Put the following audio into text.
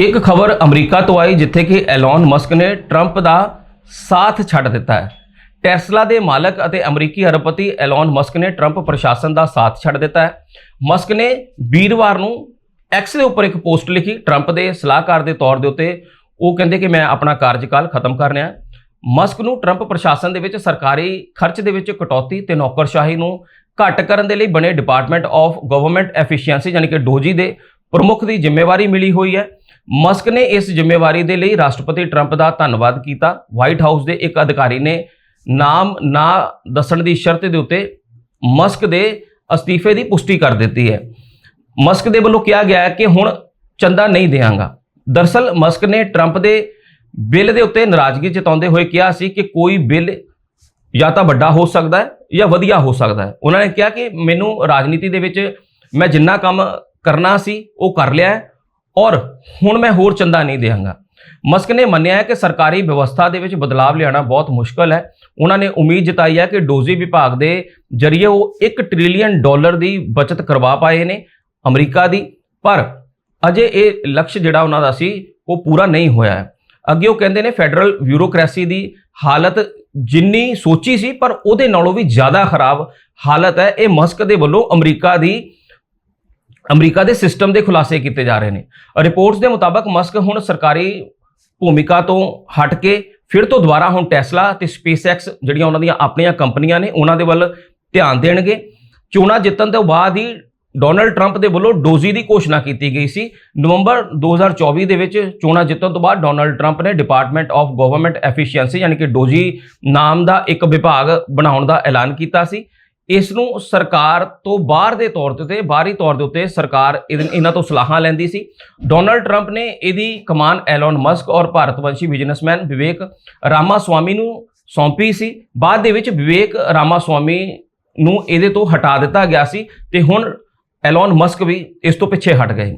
ਇੱਕ ਖਬਰ ਅਮਰੀਕਾ ਤੋਂ ਆਈ ਜਿੱਥੇ ਕਿ ਐਲਨ ਮਸਕ ਨੇ ਟਰੰਪ ਦਾ ਸਾਥ ਛੱਡ ਦਿੱਤਾ ਹੈ। ਟੈਸਲਾ ਦੇ ਮਾਲਕ ਅਤੇ ਅਮਰੀਕੀ ਅਰਬਪਤੀ ਐਲਨ ਮਸਕ ਨੇ ਟਰੰਪ ਪ੍ਰਸ਼ਾਸਨ ਦਾ ਸਾਥ ਛੱਡ ਦਿੱਤਾ ਹੈ। ਮਸਕ ਨੇ ਵੀਰਵਾਰ ਨੂੰ ਐਕਸ ਦੇ ਉੱਪਰ ਇੱਕ ਪੋਸਟ ਲਿਖੀ। ਟਰੰਪ ਦੇ ਸਲਾਹਕਾਰ ਦੇ ਤੌਰ ਦੇ ਉੱਤੇ ਉਹ ਕਹਿੰਦੇ ਕਿ ਮੈਂ ਆਪਣਾ ਕਾਰਜਕਾਲ ਖਤਮ ਕਰ ਰਿਹਾ ਮਸਕ ਨੂੰ ਟਰੰਪ ਪ੍ਰਸ਼ਾਸਨ ਦੇ ਵਿੱਚ ਸਰਕਾਰੀ ਖਰਚ ਦੇ ਵਿੱਚ ਕਟੌਤੀ ਤੇ ਨੌਕਰਸ਼ਾਹੀ ਨੂੰ ਘੱਟ ਕਰਨ ਦੇ ਲਈ ਬਣੇ ਡਿਪਾਰਟਮੈਂਟ ਆਫ ਗਵਰਨਮੈਂਟ ਐਫੀਸ਼ੀਐਂਸੀ ਯਾਨੀ ਕਿ ਡੋਜੀ ਦੇ ਪ੍ਰਮੁੱਖ ਦੀ ਜ਼ਿੰਮੇਵਾਰੀ ਮਿਲੀ ਹੋਈ ਹੈ। ਮਸਕ ਨੇ ਇਸ ਜ਼ਿੰਮੇਵਾਰੀ ਦੇ ਲਈ ਰਾਸ਼ਟਰਪਤੀ ਟਰੰਪ ਦਾ ਧੰਨਵਾਦ ਕੀਤਾ। ਵਾਈਟ ਹਾਊਸ ਦੇ ਇੱਕ ਅਧਿਕਾਰੀ ਨੇ ਨਾਮ ਨਾ ਦੱਸਣ ਦੀ ਸ਼ਰਤ ਦੇ ਉੱਤੇ ਮਸਕ ਦੇ ਅਸਤੀਫੇ ਦੀ ਪੁਸ਼ਟੀ ਕਰ ਦਿੱਤੀ ਹੈ। ਮਸਕ ਦੇ ਵੱਲੋਂ ਕਿਹਾ ਗਿਆ ਹੈ ਕਿ ਹੁਣ ਚੰਦਾ ਨਹੀਂ ਦੇਵਾਂਗਾ ਦਰਸਲ ਮਸਕ ਨੇ ਟਰੰਪ ਦੇ ਬਿੱਲ ਦੇ ਉੱਤੇ ਨਾਰਾਜ਼ਗੀ ਜਤਾਉਂਦੇ ਹੋਏ ਕਿਹਾ ਸੀ ਕਿ ਕੋਈ ਬਿੱਲ ਜਾਂ ਤਾਂ ਵੱਡਾ ਹੋ ਸਕਦਾ ਹੈ ਜਾਂ ਵਧੀਆ ਹੋ ਸਕਦਾ ਹੈ। ਉਹਨਾਂ ਨੇ ਕਿਹਾ ਕਿ ਮੈਨੂੰ ਰਾਜਨੀਤੀ ਦੇ ਵਿੱਚ ਮੈਂ ਜਿੰਨਾ ਕੰਮ ਕਰਨਾ ਸੀ ਉਹ ਕਰ ਲਿਆ ਹੈ। ਔਰ ਹੁਣ ਮੈਂ ਹੋਰ ਚੰਦਾ ਨਹੀਂ ਦੇਵਾਂਗਾ ਮਸਕ ਨੇ ਮੰਨਿਆ ਕਿ ਸਰਕਾਰੀ ਵਿਵਸਥਾ ਦੇ ਵਿੱਚ ਬਦਲਾਅ ਲਿਆਉਣਾ ਬਹੁਤ ਮੁਸ਼ਕਲ ਹੈ। ਉਹਨਾਂ ਨੇ ਉਮੀਦ ਜਤਾਈ ਹੈ ਕਿ ਡੋਜ਼ੀ ਵਿਭਾਗ ਦੇ ਜ਼ਰੀਏ ਉਹ 1 ਟ੍ਰਿਲੀਅਨ ਡਾਲਰ ਦੀ ਬਚਤ ਕਰਵਾ ਪਾਏ ਨੇ ਅਮਰੀਕਾ ਦੀ। ਪਰ ਅਜੇ ਇਹ ਲਕਸ਼ ਜਿਹੜਾ ਉਹਨਾਂ ਦਾ ਸੀ, ਉਹ ਪੂਰਾ ਨਹੀਂ ਹੋਇਆ ਹੈ। ਅੱਗੇ ਉਹ ਕਹਿੰਦੇ ਨੇ ਫੈਡਰਲ ਬਿਊਰੋਕ੍ਰੇਸੀ ਦੀ ਹਾਲਤ ਜਿੰਨੀ ਸੋਚੀ ਸੀ, ਪਰ ਉਹਦੇ ਨਾਲੋਂ ਵੀ ਜ਼ਿਆਦਾ ਖਰਾਬ ਹਾਲਤ ਹੈ। ਇਹ ਮਸਕ ਦੇ ਵੱਲੋਂ ਅਮਰੀਕਾ ਦੀ ਅਮਰੀਕਾ ਦੇ ਸਿਸਟਮ ਦੇ ਖੁਲਾਸੇ ਕੀਤੇ ਜਾ ਰਹੇ ਨੇ। ਰਿਪੋਰਟਸ ਦੇ ਮੁਤਾਬਕ ਮਸਕ ਹੁਣ ਸਰਕਾਰੀ ਭੂਮਿਕਾ ਤੋਂ ਹਟ ਕੇ ਫਿਰ ਤੋਂ ਦੁਬਾਰਾ ਹੁਣ ਟੈਸਲਾ ਤੇ ਸਪੇਸਐਕਸ ਜਿਹੜੀਆਂ ਉਹਨਾਂ ਦੀਆਂ ਆਪਣੀਆਂ ਕੰਪਨੀਆਂ ਨੇ, ਉਹਨਾਂ ਦੇ ਵੱਲ ਧਿਆਨ ਦੇਣਗੇ। ਚੋਣਾਂ ਜਿੱਤਣ ਤੋਂ ਬਾਅਦ ਹੀ ਡੋਨਲਡ ਟਰੰਪ ਦੇ ਵੱਲੋਂ ਡੋਜ਼ੀ ਦੀ ਘੋਸ਼ਣਾ ਕੀਤੀ ਗਈ ਸੀ। ਨਵੰਬਰ 2024 ਦੇ ਵਿੱਚ ਚੋਣਾਂ ਜਿੱਤਣ ਤੋਂ ਬਾਅਦ ਡੋਨਲਡ ਟਰੰਪ ਨੇ ਡਿਪਾਰਟਮੈਂਟ ਆਫ ਗਵਰਨਮੈਂਟ ਐਫੀਸ਼ੀਐਂਸੀ, ਯਾਨੀ ਕਿ ਡੋਜੀ ਨਾਮ ਦਾ ਇੱਕ ਵਿਭਾਗ ਬਣਾਉਣ ਦਾ ਐਲਾਨ ਕੀਤਾ ਸੀ। ਇਸ ਨੂੰ ਸਰਕਾਰ ਤੋਂ ਬਾਹਰ ਦੇ ਤੌਰ ਤੇ ਤੇ ਬਾਹਰੀ ਤੌਰ ਦੇ ਉੱਤੇ ਸਰਕਾਰ ਇਹਨਾਂ ਤੋਂ ਸਲਾਹਾਂ ਲੈਂਦੀ ਸੀ। ਡੋਨਲਡ ਟਰੰਪ ਨੇ ਇਹਦੀ ਕਮਾਨ ਐਲਨ ਮਸਕ ਔਰ ਭਾਰਤਵੰਸ਼ੀ ਬਿਜ਼ਨਸਮੈਨ ਵਿਵੇਕ ਰਾਮਾਸਵਾਮੀ ਨੂੰ ਸੌਂਪੀ ਸੀ। ਬਾਅਦ ਦੇ ਵਿੱਚ ਵਿਵੇਕ ਰਾਮਾਸਵਾਮੀ ਨੂੰ ਇਹਦੇ ਤੋਂ ਹਟਾ ਦਿੱਤਾ ਗਿਆ ਸੀ ਤੇ ਹੁਣ ਐਲਨ ਮਸਕ ਵੀ ਇਸ ਤੋਂ ਪਿੱਛੇ ਹਟ ਗਏ